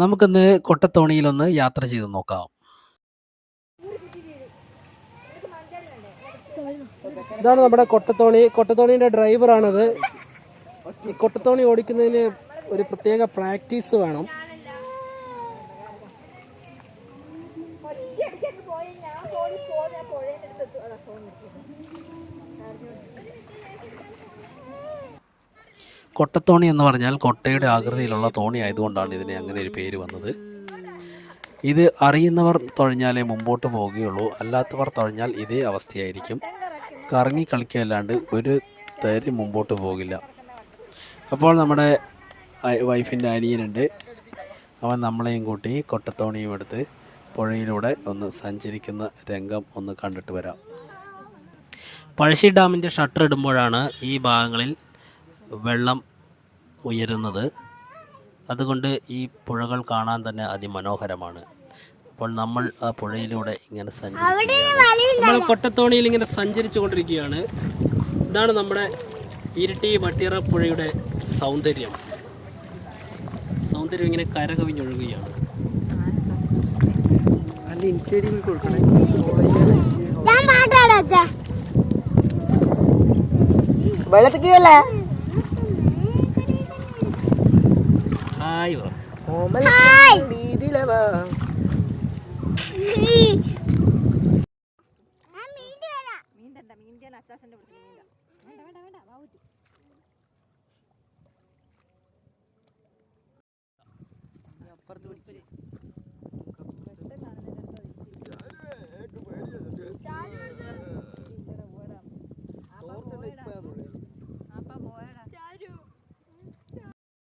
നമുക്കിന്ന് കൊട്ടത്തോണിയിലൊന്ന് യാത്ര ചെയ്ത് നോക്കാം. ഇതാണ് നമ്മുടെ കൊട്ടത്തോണി. കൊട്ടത്തോണിയുടെ ഡ്രൈവറാണത്. ഈ കൊട്ടത്തോണി ഓടിക്കുന്നതിന് ഒരു പ്രത്യേക പ്രാക്ടീസ് വേണം. കൊട്ടത്തോണി എന്ന് പറഞ്ഞാൽ കൊട്ടയുടെ ആകൃതിയിലുള്ള തോണി ആയതുകൊണ്ടാണ് ഇതിന് അങ്ങനെ ഒരു പേര് വന്നത്. ഇത് അറിയുന്നവർ തുഴഞ്ഞാലേ മുമ്പോട്ട് പോവുകയുള്ളൂ അല്ലാത്തവർ തുഴഞ്ഞാൽ ഇതേ അവസ്ഥയായിരിക്കും. കറങ്ങി കളിക്കുകയല്ലാണ്ട് ഒരു തരി മുമ്പോട്ട് പോകില്ല. അപ്പോൾ നമ്മുടെ വൈഫിന്റെ അനിയനുണ്ട്. അവൻ നമ്മളെയും കൂട്ടി കൊട്ടത്തോണിയും എടുത്ത് പുഴയിലൂടെ ഒന്ന് സഞ്ചരിക്കുന്ന രംഗം ഒന്ന് കണ്ടിട്ട് വരാം. പഴശ്ശി ഡാമിന്റെ ഷട്ടർ ഇടുമ്പോഴാണ് ഈ ഭാഗങ്ങളിൽ വെള്ളം ഉയരുന്നത്. അതുകൊണ്ട് ഈ പുഴകൾ കാണാൻ തന്നെ അതിമനോഹരമാണ്. അപ്പോൾ നമ്മൾ ആ പുഴയിലൂടെ ഇങ്ങനെ സഞ്ചരിക്കുകയാണ്. നമ്മൾ കൊട്ടത്തോണിയിൽ ഇങ്ങനെ സഞ്ചരിച്ചു കൊണ്ടിരിക്കുകയാണ് ഇതാണ് നമ്മുടെ ഇരിട്ടി വട്ടിയറ പുഴയുടെ സൗന്ദര്യം. സൗന്ദര്യം ഇങ്ങനെ കരകവിഞ്ഞൊഴുകുകയാണ്. ഞാൻ ഹായ് വാ. അപ്പുറത്ത് രീതിയിലവാ ഹായ്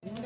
ഗായ്സ്